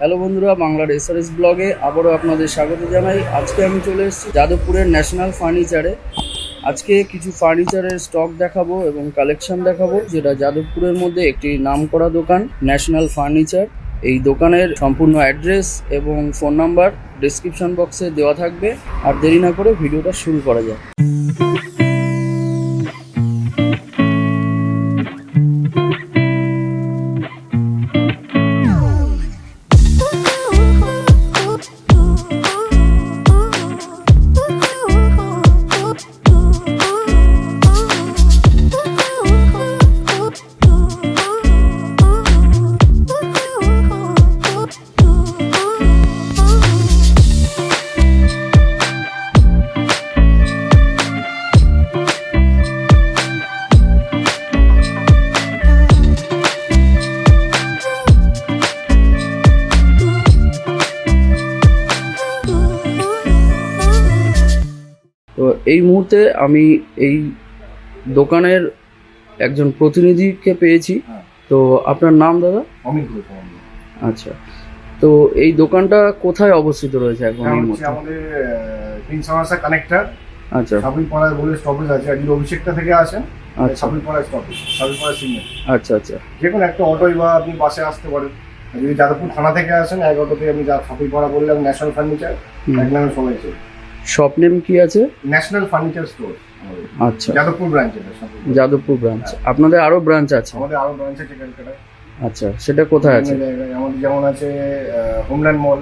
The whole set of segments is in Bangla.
হ্যালো বন্ধুরা, বাংলার এসআরএস ব্লগে আবারও আপনাদের স্বাগত জানাই। আজকে আমি চলে এসেছি যাদবপুরের ন্যাশনাল ফার্নিচারে। আজকে কিছু ফার্নিচারের স্টক দেখাবো এবং কালেকশন দেখাবো, যেটা যাদবপুরের মধ্যে একটি নামকরা দোকান, ন্যাশনাল ফার্নিচার। এই দোকানের সম্পূর্ণ অ্যাড্রেস এবং ফোন নাম্বার ডিসক্রিপশন বক্সে দেওয়া থাকবে। আর দেরি না করে ভিডিওটা শুরু করা যাক। তো এই মুহূর্তে আমি এই দোকানের একজন প্রতিনিধিকে পেয়েছি। হ্যাঁ। তো আপনার নাম দাদা? অমিত আচ্ছা। তো এই দোকানটা কোথায় অবস্থিত রয়েছে এখন এটা এই মুহূর্তে? আমাদের তিন সামাসা কানেক্টার। আচ্ছা। সাবিরপাড়ায় বলে স্টপেজ আছে। আজকে অভিষেকটা থেকে আসেন। আচ্ছা। সাবিরপাড়ায় স্টপেজ সাবিরপাড়া সিগন্যাল আচ্ছা আচ্ছা। যে কোনো একটা অটোই বা আপনি বাসে আসতে পারেন। যদি যাদবপুর থানা থেকে আসেন এক অটোতে আমি যা সাবিরপাড়া বললাম ন্যাশনাল ফার্নিচার। এক নামে সবাই চেয়ে শপ নেম কি আছে? ন্যাশনাল ফার্নিচার স্টোর আচ্ছা। যাদবপুর ব্রাঞ্চ যাদবপুর ব্রাঞ্চ আপনাদের আরও ব্রাঞ্চ আছে? আমাদের আরও ব্রাঞ্চ আছে ক্যালকাটায় আচ্ছা সেটা কোথায় আছে? আমাদের যেমন আছে হোমল্যান্ড মল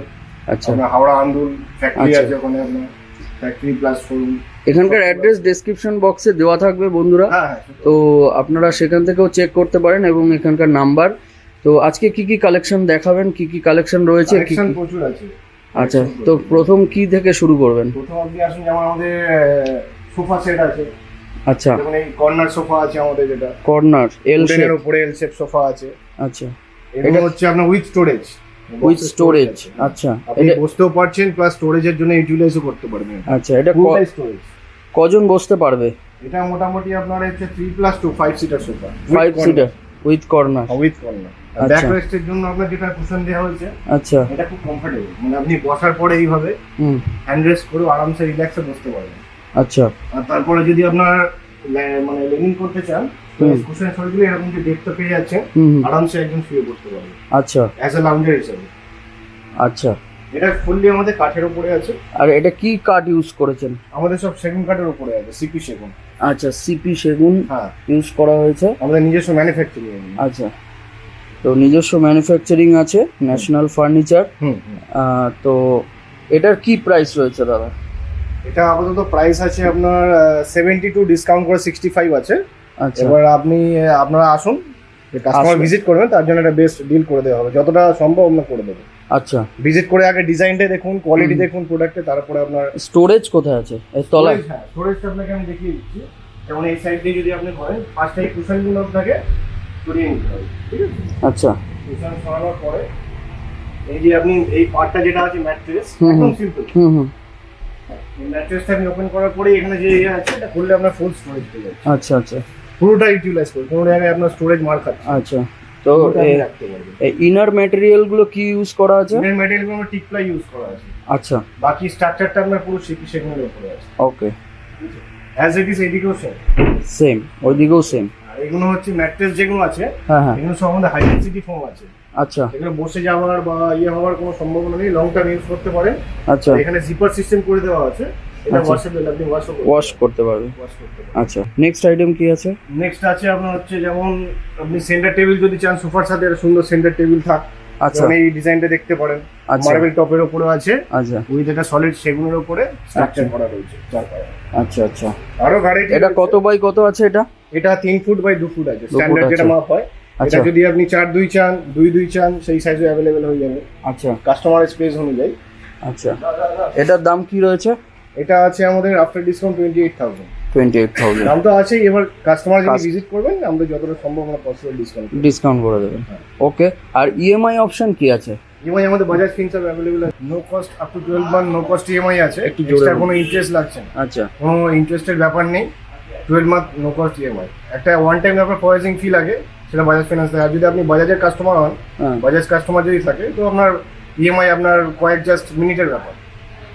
আচ্ছা। হাওড়া আন্দুল ফ্যাক্টরি আচ্ছা। আছে ওখানে আপনার ফ্যাক্টরি প্লাস শোরুম এখানকার অ্যাড্রেস ডেসক্রিপশন বক্সে দেওয়া থাকবে বন্ধুরা। হ্যাঁ হ্যাঁ তো আপনারা সেখান থেকেও চেক করতে পারেন এবং এখানকার নাম্বার তো আজকে কি কি কালেকশন দেখাবেন? কি কি কালেকশন রয়েছে? প্রচুর আছে। আচ্ছা তো প্রথম কি থেকে শুরু করবেন? প্রথম আপনি আসুন যেমন আমাদের সোফা সেট আছে। আচ্ছা। যেমন এই কর্নার সোফা আছে আমাদের যেটা। কর্নার এল শেপ উডেনের উপরে এল শেপ সোফা আছে। আচ্ছা। এটা হচ্ছে আপনার উইথ স্টোরেজ উইথ স্টোরেজ আচ্ছা। আপনি বসতেও পারছেন প্লাস স্টোরেজের জন্য ইউটিলাইজও করতে পারবেন। আচ্ছা এটা স্টোরেজ কজন বসতে পারবে? এটা মোটামুটি আপনার হচ্ছে three plus two five seater sofa five seater with corner with corner. Back রেস্টের জন্য আপনার যেটা কুশন দেওয়া হয়েছে আচ্ছা। এটা খুব কমফোর্টেবল মানে আপনি বসার পরে এইভাবে হুম। হ্যান্ড রেস্ট করে আরামসে রিল্যাক্সে বসতে পারবেন। আচ্ছা। আর তারপরে যদি আপনার মানে লেনিং করতে চান কুশন শরীরগুলো এরকম যে দেখতে পেয়ে যাচ্ছে আরামসে একদম শুয়ে পড়তে পারবে আচ্ছা। অ্যাজ এ লাউঞ্জার হিসেবে। আচ্ছা। এটা ফুললি আমাদের কাঠের উপরে আছে। আর এটা কি কাঠ ইউজ করেছেন? আমাদের সব সেগুন কাঠের উপরে আছে সিপি সেগুন। আচ্ছা সিপি সেগুন হ্যাঁ। ইউজ করা হয়েছে। আমাদের নিজস্ব ম্যানুফ্যাকচারিং আচ্ছা। তো নিজস্ব ম্যানুফ্যাকচারিং আছে ন্যাশনাল ফার্নিচার। তো এটার কি প্রাইস রয়েছে দাদা? এটা আপাতত প্রাইস আছে আপনার সেভেন্টি টু ডিসকাউন্ট করে সিক্সটি ফাইভ আছে। আচ্ছা। এবার আপনি আপনারা আসুন কাস্টমার। ভিজিট করবেন তার জন্য একটা বেস্ট ডিল করে দেওয়া হবে। যতটা সম্ভব আমরা করে দেবো। আচ্ছা। ভিজিট করে আগে ডিজাইনটা দেখুন কোয়ালিটি দেখুন প্রোডাক্টে তারপরে আপনার স্টোরেজ কোথায় আছে? এই তলায়। হ্যাঁ স্টোরেজটা আপনাকে আমি দেখিয়ে দিচ্ছি। যেমন এই সাইড দিয়ে যদি আপনি করেন ফার্স্টে এই কুশনগুলো আপনাকে সরিয়ে নিতে হবে ঠিক আছে? আচ্ছা। কুশন সরানোর পরে এই যে আপনি এই পার্টটা যেটা আছে ম্যাট্রেস একদম সিম্পল হুম হুম। ম্যাট্রেসটা আপনি ওপেন করার পরে এখানে যে ইয়ে আছে এটা খুললে আপনার ফুল স্টোরেজ পেয়ে যাচ্ছে। আচ্ছা আচ্ছা। পুরোটা ইউটিলাইজ করবে কোনো জায়গায় আপনার স্টোরেজ মার খাচ্ছে আচ্ছা। তো ইনার ম্যাটেরিয়ালগুলো কি ইউজ করা আছে? এর ম্যাটেরিয়ালগুলো আমরা টিকপ্লাই ইউজ করা আছে। আচ্ছা। বাকি স্ট্রাকচারটা আপনার পুরো সিপি সেগুলোর উপরে আছে। ওকে অ্যাজ ইট ইজ এদিকেও সেম সেম ওইদিকেও সেম আর এগুলো হচ্ছে ম্যাট্রেস যেগুলো আছে হ্যাঁ হ্যাঁ। এগুলো সব আমাদের হাইডেন্সিটি ফোম আছে। আচ্ছা। এগুলো বসে যাওয়ার বা ইয়ে হওয়ার কোনো সম্ভাবনা নেই লং টার্ম ইউজ করতে পারেন। আচ্ছা। এখানে জিপার সিস্টেম করে দেওয়া আছে এটা আচ্ছা। ওয়াশেবল আপনি ওয়াশ করতে পারবেন। ওয়াশ করতে পারবেন। আচ্ছা। নেক্সট আইটেম কি আছে? নেক্সট আছে আপনার হচ্ছে যেমন আপনি সেন্টার টেবিল যদি চান সোফার সাথে একটা সুন্দর সেন্টার টেবিল থাক। আচ্ছা। এই ডিজাইনটা দেখতে পারেন। মার্বেল টপের উপরে আছে। আচ্ছা। উইথ এটা সলিড সেগুনের উপরে স্ট্রাকচার আচ্ছা। করা রয়েছে আচ্ছা আচ্ছা। আরও গাড়ি এটা কত বাই কত আছে এটা? এটা তিন ফুট বাই দু ফুট আছে। স্ট্যান্ডার্ড যেটা মাপ হয় আচ্ছা। এটা যদি আপনি চার দুই চান দুই দুই চান সেই সাইজে অ্যাভেলেবেল হয়ে যাবে। আচ্ছা। কাস্টমারের স্পেস অনুযায়ী। আচ্ছা। এটার দাম কি রয়েছে? এটা আছে আমাদের after discount twenty eight thousand twenty eight thousand দাম তো আছেই এবার কাস্টমার যদি ভিজিট করবেন আমরা যতটা সম্ভব আমরা পসিবল ডিসকাউন্ট ডিসকাউন্ট করে দেবেন। হ্যাঁ। ওকে আর E ইএমআই অপশন কি আছে? ইএমআই আমাদের বাজাজ আছে। No cost up to month no cost EMI আছে। একটু এক্সট্রা কোনো ইন্টারেস্ট লাগছে না। আচ্ছা। কোনো ইন্টারেস্টের ব্যাপার নেই। Twelve month no cost EMI একটা ওয়ান টাইম আপনার প্রসেসিং ফি লাগে সেটা বাজাজ ফিনান্স দেয় আর যদি আপনি বাজাজের কাস্টমার হন হ্যাঁ। বাজাজ কাস্টমার যদি থাকে তো আপনার ইএমআই আপনার কয়েক জাস্ট মিনিটের ব্যাপার।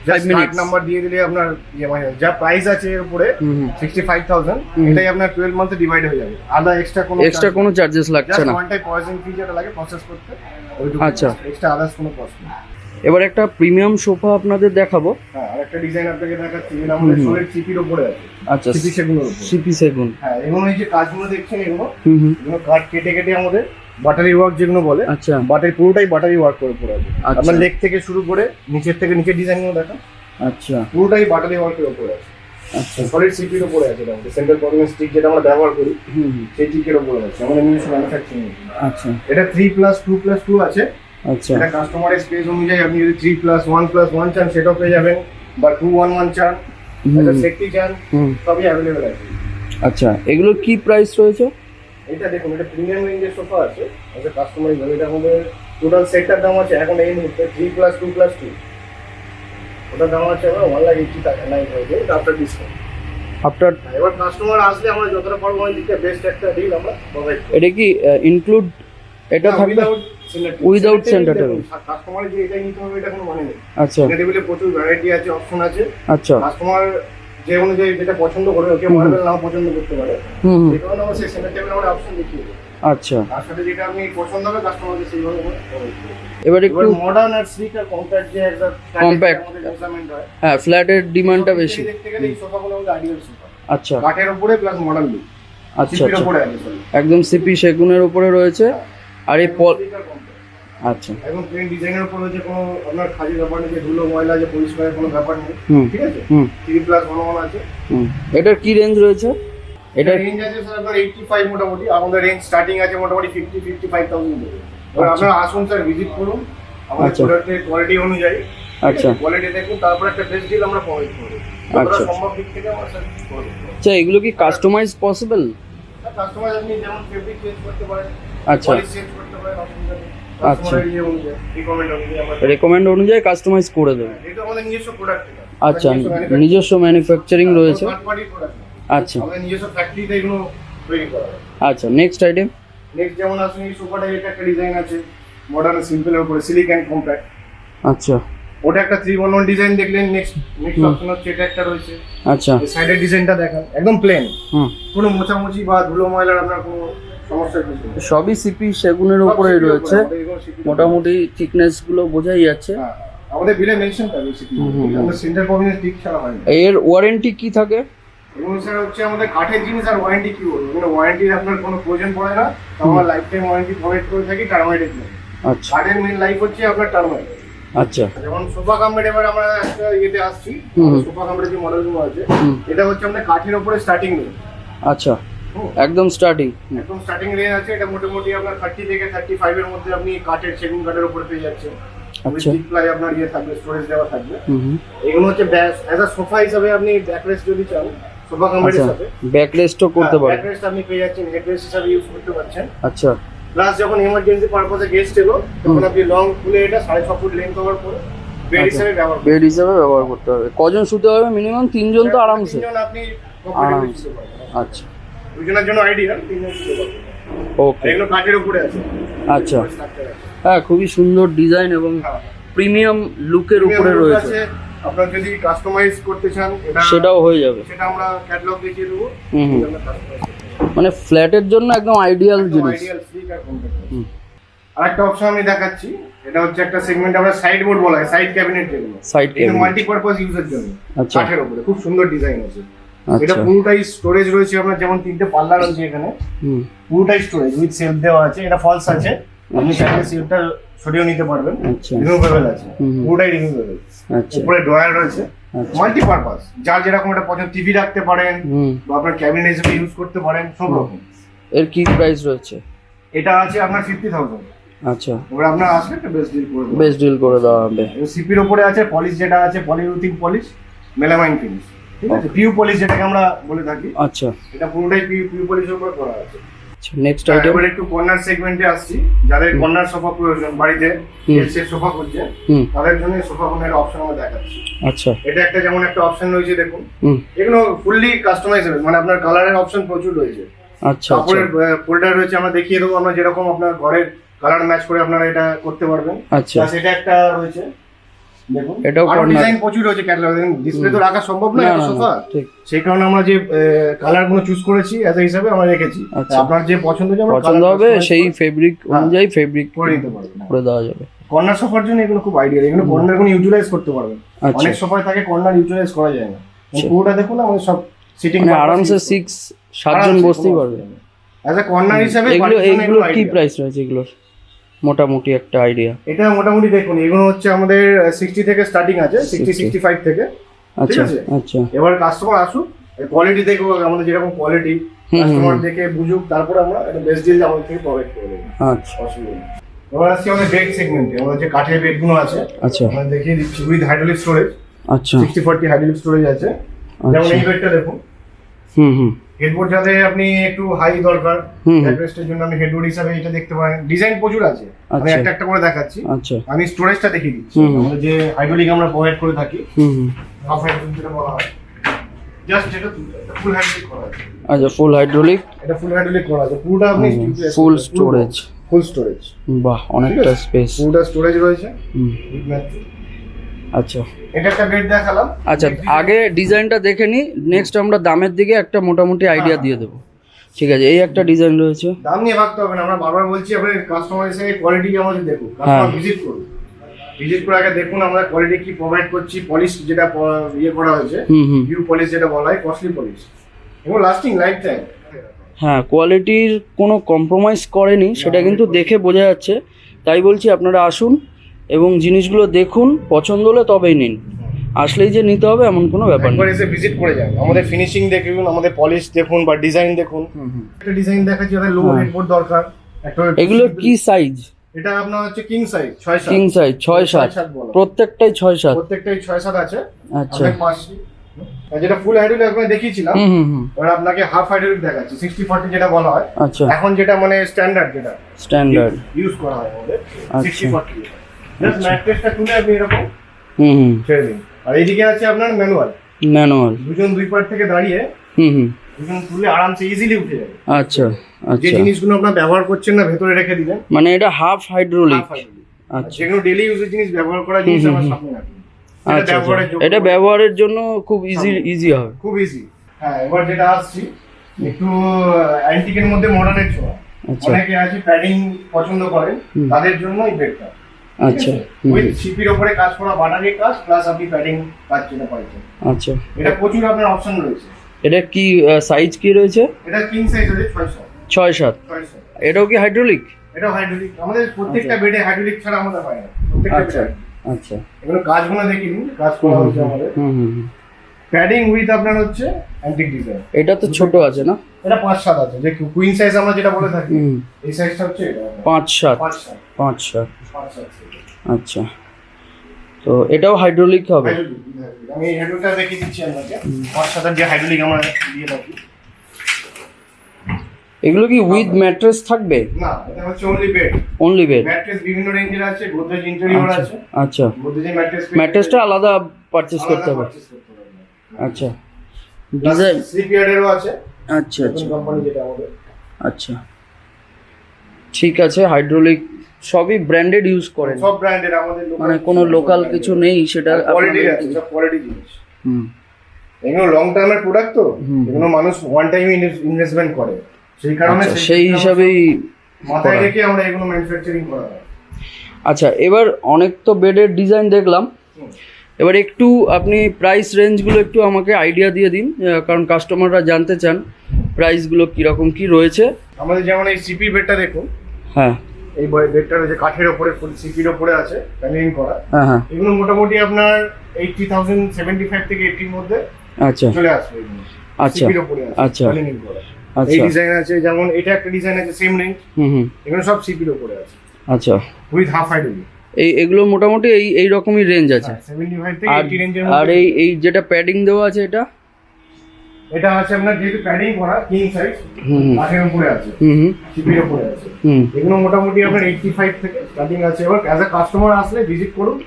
Five নাম্বার দিয়ে দিলে আপনার ইএমআই যা প্রাইস আছে এর উপরে সিক্সটি ফাইভ থাউজেন্ড এটাই আপনার টুয়েলভ মান্থে ডিভাইড হয়ে যাবে। আলাদা এক্সট্রা কোনো এক্সট্রা কোনো চার্জেস লাগছে না। ওয়ান টাইম প্রসেসিং ফি যেটা লাগে প্রসেস করতে আচ্ছা। এক্সট্রা আদার্স কোনো কস্ট নেই। এবার একটা প্রিমিয়াম সোফা আপনাদের দেখাবো। হ্যাঁ আর একটা ডিজাইন আপনাকে দেখাচ্ছি যেটা আমাদের হুম হুম। চিপির উপরে আছে। আচ্ছা সিপি সেগুন। হ্যাঁ এই যে কাজগুলো দেখছেন এগুলো এগুলো কাঠ কেটে কেটে আমাদের বাটারি ওয়ার্ক যেগুলো বলে আচ্ছা। বাটারি পুরোটাই বাটারি ওয়ার্ক করে আচ্ছা। আপনার লেগ থেকে শুরু করে নিচের থেকে নিচের ডিজাইনগুলো দেখা আচ্ছা। পুরোটাই বাটারি ওয়ার্কের উপরে আছে। আচ্ছা। সলিড সিপির উপরে আছে এটা সেন্ট্রাল পারফরমেন্স স্টিক যেটা আমরা ব্যবহার করি হুম। হুম সেই টিকের উপরে আছে। আমাদের নিজস্ব ম্যানুফ্যাকচারিং আচ্ছা। এটা three plus two plus two আছে। আচ্ছা। এটা কাস্টমারের স্পেস অনুযায়ী আপনি যদি three plus one plus one চান সেটাও পেয়ে যাবেন। বা টু ওয়ান ওয়ান চান সেফটি চান হুম। সবই অ্যাভেলেবেল আছে। আচ্ছা। এগুলোর কি প্রাইস রয়েছে? এটা দেখুন এটা প্রিমিয়াম রেঞ্জের সোফা আছে এটা কাস্টমার হিসাবে এটা আমাদের টোটাল সেটটার দাম আছে এখন এই মুহূর্তে three plus two plus two ওটার দাম আছে আমরা ওয়ান লাখ এইটি টাকা নাইন হয়েছে আফটার ডিসকাউন্ট আফটার এবার কাস্টমার আসলে আমরা যতটা পারব ওই দিকে বেস্ট একটা ডিল আমরা প্রোভাইড এটা কি ইনক্লুড এটা থাকবে? Without center table। কাস্টমারের যে এটাই নিতে হবে এটা কোনো মানে নেই। আচ্ছা। সেন্টার টেবিলে প্রচুর ভ্যারাইটি আছে অপশন আছে। আচ্ছা। কাস্টমার যে অনুযায়ী যেটা পছন্দ করে ওকে মার্বেল নাও পছন্দ করতে পারে। সেই কারণে আমরা সেই সেন্টার টেবিল আমরা অপশন দেখিয়ে আচ্ছা। তার সাথে যেটা আপনি পছন্দ হবে কাস্টমারকে সেইভাবে। এবার একটু মডার্ন আর স্লিক আর কম্প্যাক্ট যে একটা। মেজারমেন্ট হয় হ্যাঁ ফ্ল্যাটের ডিমান্ডটা বেশি। দেখতে গেলে এই সোফাগুলো আমাদের আইডিয়াল সোফা আচ্ছা। কাঠের উপরে প্লাস মডার্ন লুক আচ্ছা আচ্ছা। একদম সিপি সেগুনের উপরে রয়েছে। আর এই আচ্ছা। এখন প্লেন ডিজাইনের উপরে যে কোনো আপনার কাজের ব্যাপার নেই যে ধুলো ময়লা যে পরিষ্কারের কোনো ব্যাপার নেই। ঠিক আছে? থ্রি প্লাস ওয়ান আছে। এটার কি রেঞ্জ রয়েছে? এটা রেঞ্জ আছে স্যার আপনার এইটটি ফাইভ মোটামুটি আমাদের রেঞ্জ স্টার্টিং আছে মোটামুটি ফিফটি ফিফটি ফাইভ থাউজেন্ড এবার আচ্ছা। আপনারা আসুন স্যার ভিজিট করুন। আমাদের আচ্ছা। প্রোডাক্টের কোয়ালিটি অনুযায়ী আচ্ছা। কোয়ালিটি দেখুন তারপর একটা বেস্ট ডিল আমরা প্রোভাইড করব। আচ্ছা, আচ্ছা। সম্ভব দিক থেকে আমরা স্যার আচ্ছা এগুলো কি কাস্টমাইজ পসিবল কাস্টমার আপনি যেমন ফেব্রিক চেঞ্জ করতে পারেন আচ্ছা। চেঞ্জ করতে পারেন আচ্ছা। কাস্টমারের ইয়ে অনুযায়ী রিকমেন্ড রেকমেন্ড কাস্টমাইজ করে দেবে। নিজস্ব আচ্ছা নিজস্ব ম্যানুফ্যাকচারিং রয়েছে। আচ্ছা। হয়। আচ্ছা নেক্সট আইটেম নেক্সট যেমন আসুন এই সোফাটা এটা একটা ডিজাইন আছে মডার্ন সিম্পলের উপরে সিলিক অ্যান্ড কম্প্যাক্ট আচ্ছা। ওটা একটা থ্রি ওয়ান ওয়ান ডিজাইন দেখলেন নেক্সট নেক্সট অপশন হচ্ছে এটা একটা রয়েছে। আচ্ছা। সাইডের ডিজাইনটা দেখেন একদম প্লেন হুম। কোনো মোছামুছি বা ধুলো ময়লার আপনার কোনো সবই সিপি সেগুনের উপরে, রয়েছে। মোটামুটি থিকনেসগুলো বোঝাই যাচ্ছে। হ্যাঁ, আমাদের বিলে মেনশন। আমাদের সেন্টার প্রভিডেন্স ঠিক ছাড়া হয় এর ওয়ারেন্টি কি থাকে? এবং স্যার হচ্ছে আমাদের কাঠের জিনিস আর ওয়ারেন্টি কি বলব? কোনো ওয়ারেন্টির আপনার কোনো প্রয়োজন পড়ে না। আমরা লাইফ টাইম ওয়ারেন্টি প্রোভাইড করে থাকি টার্মাইটের জন্য আচ্ছা। কাঠের মেন লাইফ হচ্ছে আপনার টার্মাইট আচ্ছা। যেমন সোফা কামড়ে এবার আমরা একটা ইয়েতে আসছি। সোফা কামড়ে যে মডেলগুলো আছে এটা হচ্ছে আমাদের কাঠের উপরে স্টার্টিং আচ্ছা। একদম স্টার্টিং একদম স্টার্টিং রেঞ্জ আছে এটা মোটামুটি আপনার থার্টি থেকে থার্টি ফাইভ এর মধ্যে আপনি কাঠের সেগুন কাঠের উপরে পেয়ে যাচ্ছেন। আচ্ছা। প্লাই আপনার ইয়ে থাকবে স্টোরেজ দেওয়া থাকবে। এগুলো হচ্ছে অ্যাজ আ সোফা হিসাবে আপনি ব্যাকরেস্ট যদি চান সোফা কামড়ের আচ্ছা সাথে করতে পারে ব্যাকরেস্ট আপনি পেয়ে যাচ্ছেন হেডরেস্ট হিসাবে ইউজ করতে পারছেন। আচ্ছা। প্লাস যখন ইমার্জেন্সি পারপাসে গেস্ট এলো তখন আপনি লং খুলে এটা সাড়ে ছ ফুট লেন্থ করে বেড। হিসাবে ব্যবহার করতে বেড হিসাবে ব্যবহার করতে হবে। কজন শুতে হবে? মিনিমাম তিনজন তো আরামসে। তিনজন আপনি comfortably আরামসে। আচ্ছা। দুজনের জন্য আইডিয়া তিনজন শুতে পারবেন। আর ওকে এগুলো কাঠের উপরে আছে। আচ্ছা। হ্যাঁ খুবই সুন্দর ডিজাইন এবং হ্যাঁ। প্রিমিয়াম লুকের উপরে রয়েছে। আপনার যদি কাস্টমাইজ করতে চান সেটাও হয়ে যাবে। সেটা আমরা ক্যাটালগ দেখিয়ে দেবো। মানে ফ্ল্যাটের জন্য একদম আইডিয়াল জিনিস। আরেকটা অপশন আমি দেখাচ্ছি। এটা হচ্ছে একটা সেগমেন্ট আমরা সাইড বোর্ড বলা হয় সাইড ক্যাবিনেট যেগুলো। সাইড এটা মাল্টিপারপাস ইউজের জন্য। আচ্ছা। কাঠের উপরে। খুব সুন্দর ডিজাইন আছে। এটা আচ্ছা। পুরোটাই স্টোরেজ রয়েছে আপনার যেমন তিনটে পাল্লা রয়েছে এখানে পুরোটাই স্টোরেজ উইথ সেলফ দেওয়া আছে এটা ফলস আছে আপনি চাইলে সেলফটা সরিয়েও নিতে পারবেন আচ্ছা। রিমুভেবল আছে হুম হুম। পুরোটাই রিমুভেবল আচ্ছা। উপরে ড্রয়ার রয়েছে আচ্ছা। মাল্টিপারপাস যার যেরকম একটা পছন্দ টিভি রাখতে পারেন বা আপনার ক্যাবিনেট হিসেবে ইউজ করতে পারেন সব রকম। এর কি প্রাইস রয়েছে? এটা আছে আপনার ফিফটি থাউজেন্ড আচ্ছা। এবার আপনার আসলে একটা বেস্ট ডিল করে বেস্ট ডিল করে দেওয়া হবে। সিপির উপরে আছে পলিশ যেটা আছে পলিউথিন পলিশ মেলামাইন ফিনিশ ঠিক আছে? পিউ পলিশ যেটাকে আমরা বলে থাকি। আচ্ছা। এটা পুরোটাই পিউ পিউ পলিশের উপর করা আছে। নেক্সট আইটেম এবার একটু কর্নার সেগমেন্টে আসছি। যাদের কর্নার সোফা প্রয়োজন বাড়িতে হুম। সোফা খুঁজছে তাদের জন্য সোফা কোনের অপশন আমরা দেখাচ্ছি। আচ্ছা। এটা একটা যেমন একটা অপশন রয়েছে দেখুন। এগুলো ফুললি কাস্টমাইজেবল মানে আপনার কালারের অপশন প্রচুর রয়েছে। আচ্ছা আচ্ছা। কাপড়ের ফোল্ডার রয়েছে আমরা দেখিয়ে দেবো আমরা যেরকম আপনার ঘরের কালার ম্যাচ করে আপনারা এটা করতে পারবেন। আচ্ছা। এটা একটা রয়েছে। এটাও ডিজাইন প্রচুর রয়েছে ক্যাটালগ ডিসপ্লে তো রাখা সম্ভব না এত সোফা ঠিক। সেই কারণে আমরা যে কালারগুলো চুজ করেছি এজ হিসাবে আমরা রেখেছি। আচ্ছা। আপনার যে পছন্দ যে পছন্দ হবে সেই ফেব্রিক হ্যাঁ। অনুযায়ী ফেব্রিক করে নিতে পারবেন করে দেওয়া যাবে। কর্নার সোফার জন্য এগুলো খুব আইডিয়া এগুলো কর্নার কোনো ইউটিলাইজ করতে পারবেন আচ্ছা। অনেক সোফায় থাকে কর্নার ইউটিলাইজ করা যায় না। আচ্ছা। পুরোটা দেখুন আমাদের সব সিটিং মানে আরামসে সিক্স সাতজন বসতেই পারবে। অ্যাজ এ কর্নার হিসাবে এগুলো এগুলো কি প্রাইস রয়েছে এগুলোর? মোটামুটি একটা আইডিয়া এটা মোটামুটি দেখুন এগুলো হচ্ছে আমাদের সিক্সটি থেকে স্টার্টিং আছে সিক্সটি 60 সিক্সটি ফাইভ থেকে আচ্ছা? আচ্ছা। এবার কাস্টমার আসুক কোয়ালিটি দেখব আমাদের যেরকম কোয়ালিটি কাস্টমার দেখে বুঝুক তারপরে আমরা একটা বেস্ট ডিল আমাদের থেকে প্রোভাইড করে দেবো। আচ্ছা। অসুবিধা। এবার আসছি আমাদের বেড সেগমেন্টে আমাদের যে কাঠের বেডগুলো আছে আচ্ছা। আমরা দেখিয়ে দিচ্ছি উইথ হাইড্রোলিক স্টোরেজ আচ্ছা। সিক্সটি ফোরটি হাইড্রোলিক স্টোরেজ আছে। যেমন আচ্ছা। এই বেডটা দেখুন। হুম হুম। হেডবোর্ড যাতে আপনি একটু হাই দরকার হুম। জন্য আপনি হেডবোর্ড হিসাবে এটা দেখতে পারেন। ডিজাইন প্রচুর আছে। আমি আচ্ছা। একটা একটা করে দেখাচ্ছি। আচ্ছা। আমি স্টোরেজটা দেখিয়ে দিচ্ছি। আমাদের যে হাইড্রোলিক আমরা প্রোভাইড করে থাকি হাফ হাইড্রোলিক যেটা বলা হয়। জাস্ট এটা ফুল হাইড্রোলিক করা আছে। আচ্ছা ফুল হাইড্রোলিক এটা ফুল হাইড্রোলিক করা আছে। পুরোটা আপনি ফুল স্টোরেজ ফুল স্টোরেজ বাহ অনেকটা স্পেস পুরোটা স্টোরেজ রয়েছে। হুম। আচ্ছা। এটা একটা বেড দেখালাম। আচ্ছা আগে ডিজাইনটা দেখে নি নেক্সট আমরা দামের দিকে একটা মোটামুটি আইডিয়া দিয়ে দেবো। ঠিক আছে এই একটা ডিজাইন রয়েছে। দাম নিয়ে ভাবতে হবে না আমরা বারবার বলছি আপনার কাস্টমার এসে কোয়ালিটি আমাদের দেখুন কাস্টমার হ্যাঁ। ভিজিট করুন ভিজিট করে আগে দেখুন আমরা কোয়ালিটি কি প্রোভাইড করছি পলিশ যেটা ইয়ে করা হয়েছে ভিউ পলিশ যেটা বলা হয় কস্টলি পলিশ এবং লাস্টিং লাইফ টাইম হ্যাঁ কোয়ালিটির কোনো কম্প্রোমাইজ করেনি সেটা কিন্তু দেখে বোঝা যাচ্ছে। তাই বলছি আপনারা আসুন এবং জিনিসগুলো দেখুন পছন্দ হলে তবেই নিন। আসলেই যে নিতে হবে এমন কোনো ব্যাপার নেই। এসে ভিজিট করে যান। আমাদের ফিনিশিং দেখুন আমাদের পলিশ দেখুন বা ডিজাইন দেখুন। একটা ডিজাইন দেখাচ্ছি ওদের লো হ্যাঁ। হেডবোর্ড দরকার। একটা এগুলো কি সাইজ এটা আপনার হচ্ছে কিং সাইজ ছয় সাত। কিং সাইজ ছয় সাত। সাত বলা। প্রত্যেকটাই ছয় সাত। প্রত্যেকটাই ছয় সাত আছে। আচ্ছা। আপনার পাঁচ আর যেটা ফুল হাইড্রোলিক আপনাকে দেখিয়েছিলাম হুম হুম হুম। এবার আপনাকে হাফ হাইড্রোলিক দেখাচ্ছি সিক্সটি ফর্টি যেটা বলা হয়। আচ্ছা। এখন যেটা মানে স্ট্যান্ডার্ড যেটা। স্ট্যান্ডার্ড ইউজ করা হয় আমাদের। আচ্ছা। সিক্সটি ফর্টি জাস্ট ম্যাট্রেসটা তুলে আপনি এরকম হুম হুম। ছেড়ে দিন। আর এইদিকে আছে আপনার ম্যানুয়াল ম্যানুয়াল দুজন দুই পার থেকে দাঁড়িয়ে হুম হুম। দুজন তুলে আরামসে ইজিলি উঠে যাবে। আচ্ছা যে আচ্ছা। জিনিসগুলো আপনার ব্যবহার করছেন না ভেতরে রেখে দিলেন মানে এটা হাফ হাইড্রোলিক। আচ্ছা। যেগুলো ডেলি ইউজের জিনিস ব্যবহার করা জিনিস আমার সামনে রাখুন। এটা আচ্ছা ব্যবহারের আচ্ছা। এটা ব্যবহারের জন্য খুব ইজি ইজি হবে। খুব ইজি হ্যাঁ এবার যেটা আসছি একটু অ্যান্টিকের মধ্যে মডার্নের ছোঁয়া। আচ্ছা। অনেকে আছে প্যাডিং পছন্দ করেন তাদের জন্য এই বেডটা আচ্ছা উইথ সিপির ওপরে কাজ করা বাটারি কাজ প্লাস আপনি প্যাডিং কাজ যেটা পাইছেন। আচ্ছা। এটা প্রচুর আপনার অপশন রয়েছে। এটা কি সাইজ কি রয়েছে? এটা কিং সাইজ আছে ছয়শো ছয় সাত। এটাও কি হাইড্রোলিক এটা হাইড্রোলিক আমাদের প্রত্যেকটা আচ্ছা। বেডে হাইড্রোলিক ছাড়া আমাদের হয় না। আচ্ছা আচ্ছা। এগুলো কাজগুলো দেখি নিন কাজ করা হচ্ছে আমাদের। হুম হুম। প্যাডিং উইথ আপনার হচ্ছে অ্যান্টিক ডিজাইন এটা তো ছোট আছে না? এটা পাঁচ সাত আছে। যে কুইন সাইজ আমরা যেটা বলে থাকি এই সাইজটা হচ্ছে এটা। পাঁচ সাত। পাঁচ সাত। পাঁচ সাত। আচ্ছা। তো এটাও হাইড্রোলিক হবে। আমি এই হাইড্রোলিকটা দেখিয়ে দিচ্ছি আপনাকে। পাঁচ সাতের যে হাইড্রোলিক আমরা দিয়ে থাকি এগুলো কি উইথ ম্যাট্রেস থাকবে? না এটা হচ্ছে only bed only bed mattress বিভিন্ন রেঞ্জের আছে গোদরেজ ইন্টেরিয়র আচ্ছা আছে। আচ্ছা। গোদরেজের ম্যাট্রেস ম্যাট্রেসটা আলাদা পারচেস করতে হবে। আচ্ছা। ডিজাইন স্লিপ ইয়ার্ডেরও আছে। আচ্ছা আচ্ছা। কোম্পানি যেটা আমাদের। আচ্ছা। ঠিক আছে হাইড্রোলিক সবই ব্র্যান্ডেড ইউজ করেন। সব ব্র্যান্ডের আমাদের মানে কোনো লোকাল কিছু নেই। সেটা কোয়ালিটি আছে সব কোয়ালিটি জিনিস। হুম। এগুলো লং টার্মের প্রোডাক্ট তো? হুম। এগুলো মানুষ ওয়ান টাইম ইনভেস্টমেন্ট করে। সেই কারণে আচ্ছা, সেই হিসাবেই মাথায় রেখে আমরা এগুলো ম্যানুফ্যাকচারিং করা আচ্ছা এবার অনেক তো বেডের ডিজাইন দেখলাম। এবার একটু আপনি প্রাইস রেঞ্জগুলো একটু আমাকে আইডিয়া দিয়ে দিন কারণ কাস্টমাররা জানতে চান। প্রাইসগুলো কীরকম কি রয়েছে? আমাদের যেমন এই সিপি বেডটা দেখুন হ্যাঁ। এই বেডটা রয়েছে কাঠের ওপরে ফুল সিপির ওপরে আছে প্যানেলিং করা। হ্যাঁ হ্যাঁ। এগুলো মোটামুটি আপনার এইটটি থাউজেন্ড সেভেন্টি ফাইভ থেকে এইটির মধ্যে আচ্ছা। চলে আসবে আচ্ছা। সিপির ওপরে আছে আচ্ছা। প্যানেলিং করা। এই আচ্ছা। ডিজাইন আছে যেমন এটা একটা ডিজাইন আছে সেম রেঞ্জ হুম হুম। এগুলো সব সিপির ওপরে আছে। আচ্ছা। উইথ হাফ হাইড্রোলি এই এগুলো মোটামুটি এই এই রকমই রেঞ্জ আছে। সেভেন্টি ফাইভ থেকে আর এইটি রেঞ্জের আর এই এই যেটা প্যাডিং দেওয়া আছে এটা? এটা আছে আপনার যেহেতু প্যাডিং করা কিং সাইজ হুম উপরে আছে হুম হুম। সিপির ওপরে আছে। এগুলো মোটামুটি আপনার এইটটি ফাইভ থেকে স্টার্টিং আছে। এবার অ্যাজ এ কাস্টমার আসলে ভিজিট করুন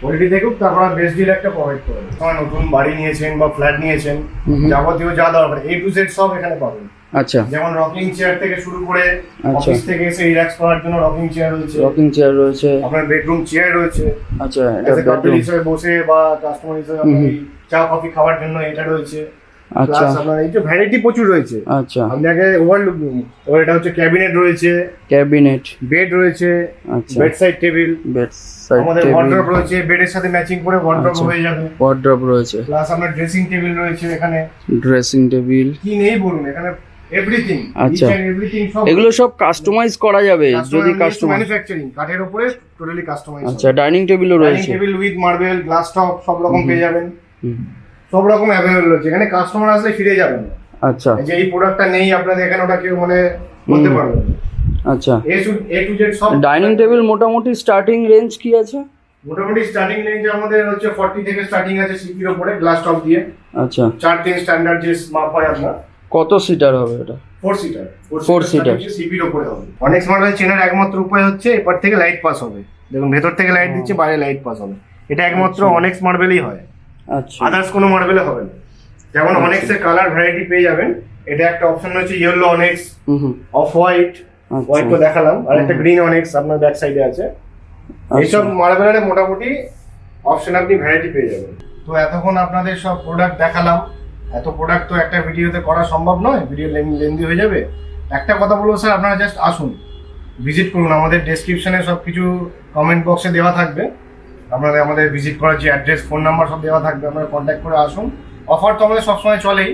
কোয়ালিটি দেখুক তারপর বেস্ট ডিল একটা প্রোভাইড করুন। তোমার নতুন বাড়ি নিয়েছেন বা ফ্ল্যাট নিয়েছেন। যাবতীয় যা দরকার এ টু জেড সব এখানে পাবেন। আচ্ছা। যেমন রকিং চেয়ার থেকে শুরু করে আচ্ছা। অফিস থেকে এসে রিল্যাক্স করার জন্য রকিং চেয়ার রয়েছে। রকিং চেয়ার রয়েছে। আপনার বেডরুম চেয়ার রয়েছে। আচ্ছা এটা বেডরুম হিসেবে বসে বা কাস্টমার হিসেবে চা কফি খাওয়ার জন্য এটা রয়েছে। আচ্ছা। আপনার এই যে ভ্যারাইটি প্রচুর রয়েছে। আচ্ছা। আপনি আগে ওভারলুক এবার এটা হচ্ছে ক্যাবিনেট রয়েছে ক্যাবিনেট বেড রয়েছে আচ্ছা। Bed side table bed side আমাদের ওয়ার্ড্রপ রয়েছে বেডের সাথে ম্যাচিং করে ওয়ার্ড্রপ আচ্ছা। হয়ে যাবে। ওয়ার্ড্রপ রয়েছে। প্লাস আপনার ড্রেসিং টেবিল রয়েছে এখানে। ড্রেসিং টেবিল কি নেই বলুন এখানে এভরিথিং আচ্ছা। এগুলো সব কাস্টমাইজ করা যাবে যদি কাস্টমার ম্যানুফ্যাকচারিং কাঠের উপরে টোটালি কাস্টমাইজ আচ্ছা ডাইনিং টেবিলও ডাইনিং রয়েছে। Table with marble glass top সব রকম পেয়ে যাবেন। সব রকম অ্যাভেলেবল রয়েছে এখানে কাস্টমার আসলে ফিরে যাবেন আচ্ছা। যে এই প্রোডাক্টটা নেই আপনাদের এখানে ওটা কেউ মানে বলতে না। আচ্ছা। A to A to Z সব ডাইনিং টেবিল মোটামুটি স্টার্টিং রেঞ্জ কি আছে? মোটামুটি স্টার্টিং রেঞ্জ আমাদের হচ্ছে 40 থেকে স্টার্টিং আছে সিপির উপরে গ্লাস টপ দিয়ে। আচ্ছা। চার তিন স্ট্যান্ডার্ড যে মাপ হয় আপনার। কত সিটার হবে এটা? Four seater Four seater। সিপির উপরে হবে। অনেক মার্বেল চেনার একমাত্র উপায় হচ্ছে এপার থেকে লাইট পাস হবে। দেখুন ভেতর থেকে লাইট দিচ্ছে বাইরে লাইট পাস হবে। এটা একমাত্র আচ্ছা। অনেক মার্বেলই হয়। আদার্স কোনো মার্বেলে হবে না। যেমন অনেক্স এর কালার ভ্যারাইটি পেয়ে যাবেন। এটা একটা অপশন রয়েছে ইয়েলো অনেক্স হুম হুম। অফ হোয়াইট হোয়াইট তো আচ্ছা দেখালাম। আর একটা গ্রিন অনেক্স আপনার ব্যাক সাইডে আছে। এইসব আচ্ছা মার্বেলের মোটামুটি অপশন আপনি ভ্যারাইটি পেয়ে যাবেন। তো এতক্ষণ আপনাদের সব প্রোডাক্ট দেখালাম। এত প্রোডাক্ট তো একটা ভিডিওতে করা সম্ভব নয় ভিডিও লেন্দি হয়ে যাবে। একটা কথা বলব স্যার আপনারা জাস্ট আসুন। ভিজিট করুন। আমাদের ডেসক্রিপশনে সব কিছু কমেন্ট বক্সে দেওয়া থাকবে। আপনাদের আমাদের ভিজিট করার যে অ্যাড্রেস ফোন নাম্বার সব দেওয়া থাকবে আপনারা কন্ট্যাক্ট করে আসুন। অফার তো আমাদের সবসময় চলেই।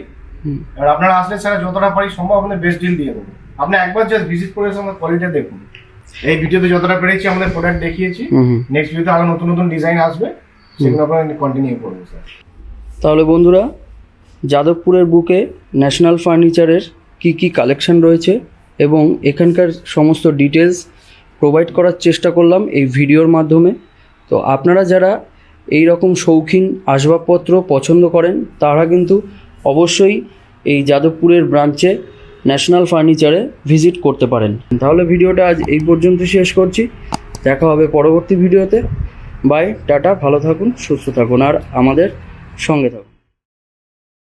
আর আপনারা আসলে স্যার যতটা পারি সম্ভব আপনাদের বেস্ট ডিল দিয়ে দেবো। আপনি একবার জাস্ট ভিজিট করে এসে আমাদের কোয়ালিটি দেখুন। এই ভিডিওতে যতটা পেরেছি আমাদের প্রোডাক্ট দেখিয়েছি। নেক্সট ভিডিওতে আরও নতুন নতুন ডিজাইন আসবে। সেগুলো আপনারা কন্টিনিউ করবেন স্যার তাহলে বন্ধুরা যাদবপুরের বুকে ন্যাশনাল ফার্নিচারের কি কি কালেকশন রয়েছে এবং এখানকার সমস্ত ডিটেলস প্রোভাইড করার চেষ্টা করলাম এই ভিডিওর মাধ্যমে। তো আপনারা যারা এই রকম শৌখিন আসবাবপত্র পছন্দ করেন, তারা কিন্তু অবশ্যই এই যাদবপুরের ব্রাঞ্চে ন্যাশনাল ফার্নিচারে ভিজিট করতে পারেন। তাহলে ভিডিওটা আজ এই পর্যন্ত শেষ করছি। দেখা হবে পরবর্তী ভিডিওতে। বাই, টাটা, ভালো থাকুন, সুস্থ থাকুন, আর আমাদের সঙ্গে থাকুন।